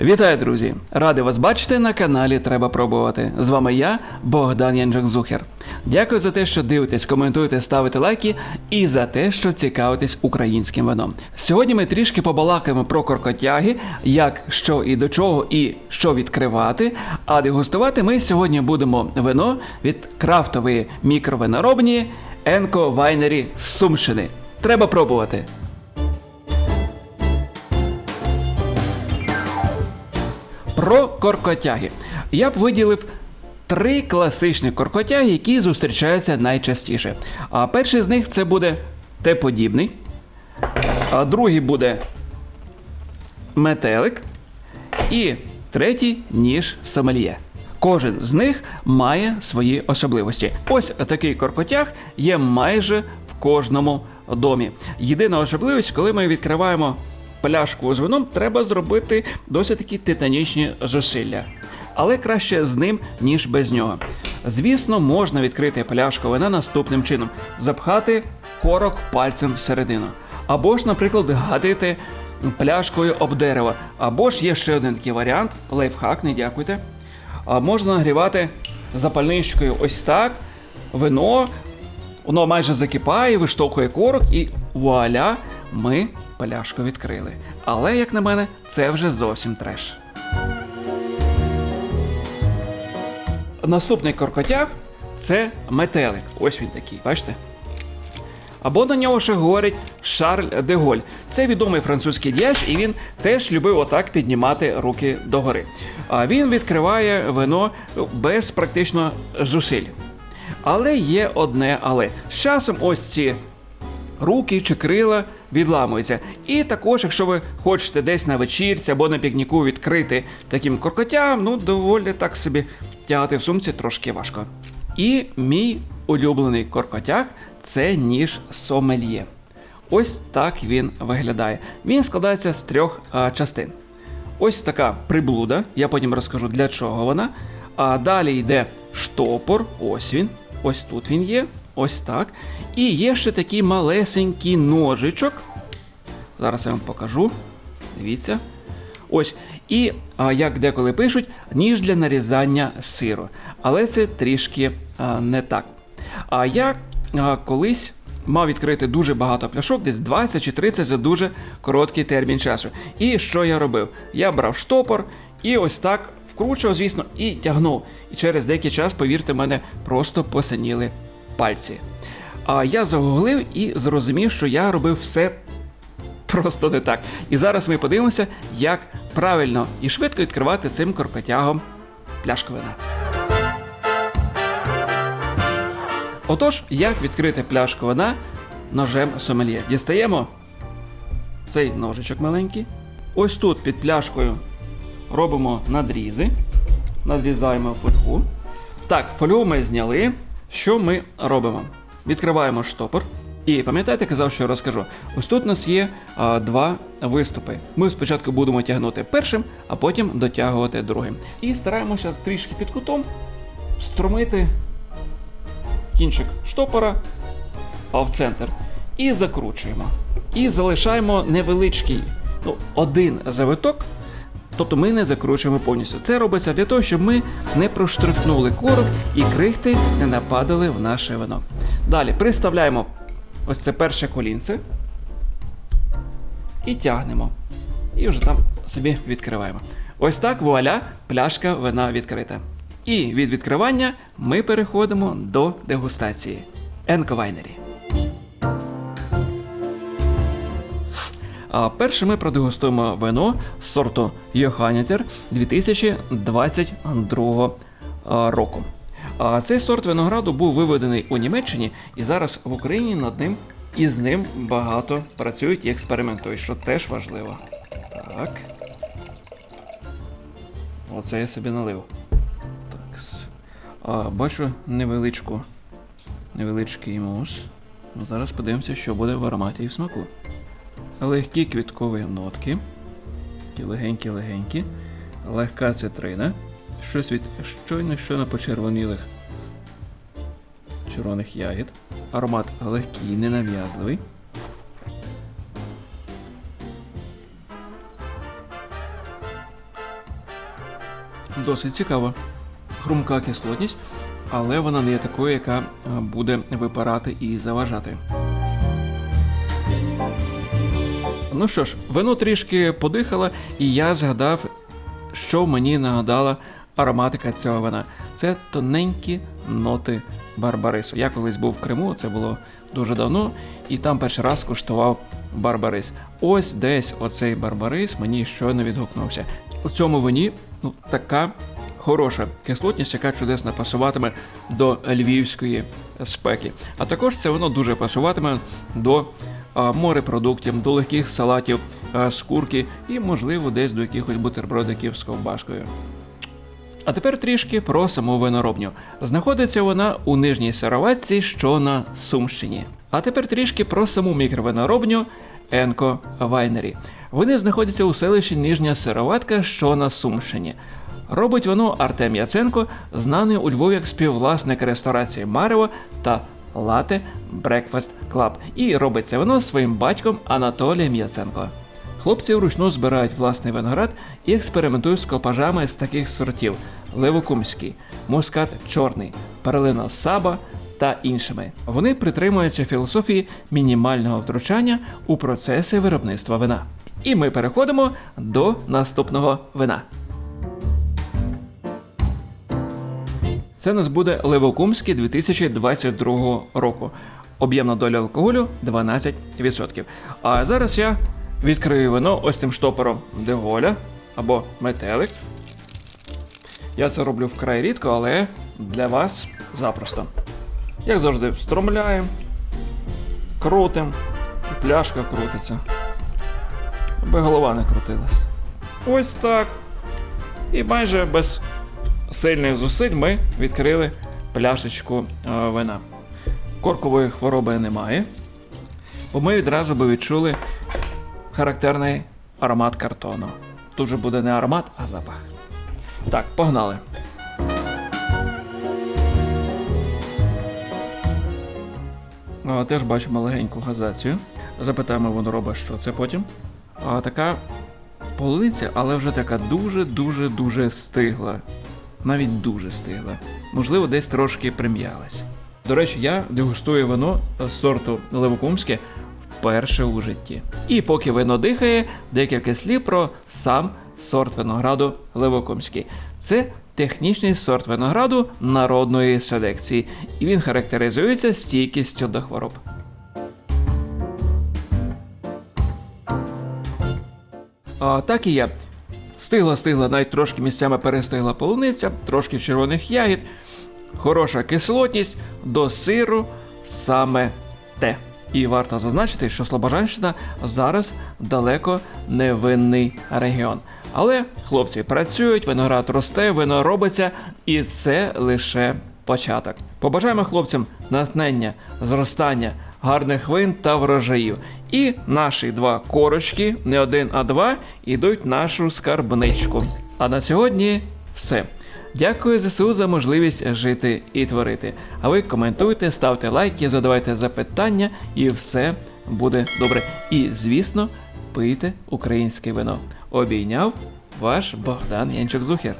Вітаю, друзі! Радий вас бачити на каналі Треба пробувати. З вами я, Богдан Янджак Зухер. Дякую за те, що дивитесь, коментуєте, ставите лайки і за те, що цікавитесь українським вином. Сьогодні ми трішки побалакаємо про коркотяги, як що і до чого, і що відкривати. А дегустувати ми сьогодні будемо вино від крафтової мікровиноробні Енко Вайнері з Сумщини. Треба пробувати. Про коркотяги. Я б виділив три класичні коркотяги, які зустрічаються найчастіше. А перший з них це буде Т-подібний, а другий буде метелик. І третій ніж сомельє. Кожен з них має свої особливості. Ось такий коркотяг є майже в кожному домі. Єдина особливість, коли ми відкриваємо пляшку з вином, треба зробити досить такі титанічні зусилля. Але краще з ним, ніж без нього. Звісно, можна відкрити пляшку вина наступним чином: запхати корок пальцем всередину. Або ж, наприклад, гатити пляшкою об дерево. Або ж є ще один такий варіант, лайфхак, не дякуйте. А можна нагрівати запальничкою ось так, вино, воно майже закипає, виштовхує корок, і вуаля, ми пляшку відкрили. Але, як на мене, це вже зовсім треш. Наступний коркотяг це метелик. Ось він такий, бачите? Або на нього ще говорять Шарль де Голь. Це відомий французький діяч, і він теж любив отак піднімати руки догори. А він відкриває вино без практично зусиль. Але є одне але. З часом ось ці руки чи крила відламуються. І також, якщо ви хочете десь на вечірці або на пікніку відкрити таким коркотям, ну доволі так собі тягати в сумці трошки важко. І мій улюблений коркотяг це ніж сомельє. Ось так він виглядає. Він складається з трьох а, частин. Ось така приблуда, я потім розкажу для чого вона. А далі йде штопор, ось він, ось тут він є, ось так. І є ще такий малесенький ножичок. Зараз я вам покажу. Дивіться. Ось. І, як деколи пишуть, ніж для нарізання сиру. Але це трішки не так. А я колись мав відкрити дуже багато пляшок, десь 20 чи 30 за дуже короткий термін часу. І що я робив? Я брав штопор і ось так вкручував, звісно, і тягнув. І через деякий час, повірте, мене просто посиніли пальці. А я загуглив і зрозумів, що я робив все просто не так. І зараз ми подивимося, як правильно і швидко відкривати цим коркотягом пляшку вина. Отож, як відкрити пляшку вина ножем сомельє? Дістаємо цей ножичок маленький. Ось тут під пляшкою робимо надрізи. Надрізаємо фольгу. Так, фольгу ми зняли. Що ми робимо? Відкриваємо штопор. І пам'ятаєте, казав, що я розкажу. Ось тут у нас є а, два виступи. Ми спочатку будемо тягнути першим, а потім дотягувати другим. І стараємося трішки під кутом встромити кінчик штопора в центр. І закручуємо. І залишаємо невеличкий, ну, один завиток. Тобто ми не закручуємо повністю. Це робиться для того, щоб ми не проштрикнули корок і крихти не нападали в наше вино. Далі приставляємо ось це перше колінце і тягнемо. І вже там собі відкриваємо. Ось так вуаля, пляшка вина відкрита. І від відкривання ми переходимо до дегустації. Енковайнері. А перше ми продегустуємо вино сорту Йоханітер 2022 року. А цей сорт винограду був виведений у Німеччині, і зараз в Україні над ним і з ним багато працюють і експериментують, що теж важливо. Так. Оце я собі налив. Так. А, бачу невеличку, невеличкий мус. Ну, зараз подивимося, що буде в ароматі і в смаку. Легкі квіткові нотки. Такі легенькі-легенькі. Легка цитрина. Щось від щойно щойно почервонілих червоних ягід. Аромат легкий, ненав'язливий. Досить цікаво. Хрумка кислотність, але вона не є такою, яка е, буде випирати і заважати. Ну що ж, вино трішки подихало, і я згадав, що мені нагадала ароматика цього вина. Це тоненькі ноти барбарису. Я колись був в Криму, це було дуже давно, і там перший раз куштував барбарис. Ось десь оцей барбарис мені щойно відгукнувся. У цьому вині ну, така хороша кислотність, яка чудесно пасуватиме до львівської спеки. А також це воно дуже пасуватиме до морепродуктів, до легких салатів, а, з курки і, можливо, десь до якихось бутербродиків з ковбаскою. А тепер трішки про саму виноробню. Знаходиться вона у нижній сироватці, що на Сумщині. А тепер трішки про саму мікровиноробню Енко Вайнері. Вони знаходяться у селищі Нижня Сироватка, що на Сумщині. Робить воно Артем Яценко, знаний у Львові як співвласник ресторації Марево та Лате Breakfast Club. І робить це воно своїм батьком Анатолієм Яценко. Хлопці вручну збирають власний виноград і експериментують з копажами з таких сортів: Левокумський, Мускат Чорний, Перлина Саба та іншими. Вони притримуються філософії мінімального втручання у процеси виробництва вина. І ми переходимо до наступного вина. Це у нас буде Левокумський 2022 року. Об'ємна доля алкоголю 12%. А зараз я відкрию вино ось цим штопором Деголя або метелик. Я це роблю вкрай рідко, але для вас запросто. Як завжди, встромляємо, крутим, пляшка крутиться. Аби голова не крутилась. Ось так. І майже без сильних зусиль ми відкрили пляшечку е, вина. Коркової хвороби немає, бо ми відразу би відчули характерний аромат картону. Тут же буде не аромат, а запах. Так, погнали. А, теж бачимо легеньку газацію. Запитаємо водороба, що це потім. А така полуниця, але вже така дуже-дуже дуже стигла. Навіть дуже стигла. Можливо, десь трошки прим'ялась. До речі, я дегустую вино з сорту Левокумське вперше у житті. І поки вино дихає, декілька слів про сам сорт винограду Левокумський. Це технічний сорт винограду народної селекції, і він характеризується стійкістю до хвороб. А, так і є. Стигла, стигла, навіть трошки місцями перестигла полуниця, трошки червоних ягід, хороша кислотність до сиру саме те. І варто зазначити, що Слобожанщина зараз далеко не винний регіон. Але хлопці працюють, виноград росте, вино робиться, і це лише початок. Побажаємо хлопцям натхнення, зростання, гарних вин та врожаїв. І наші два корочки, не один, а два, ідуть в нашу скарбничку. А на сьогодні все. Дякую ЗСУ за можливість жити і творити. А ви коментуйте, ставте лайки, задавайте запитання, і все буде добре. І, звісно, пийте українське вино. Обійняв ваш Богдан Янчук Зухер.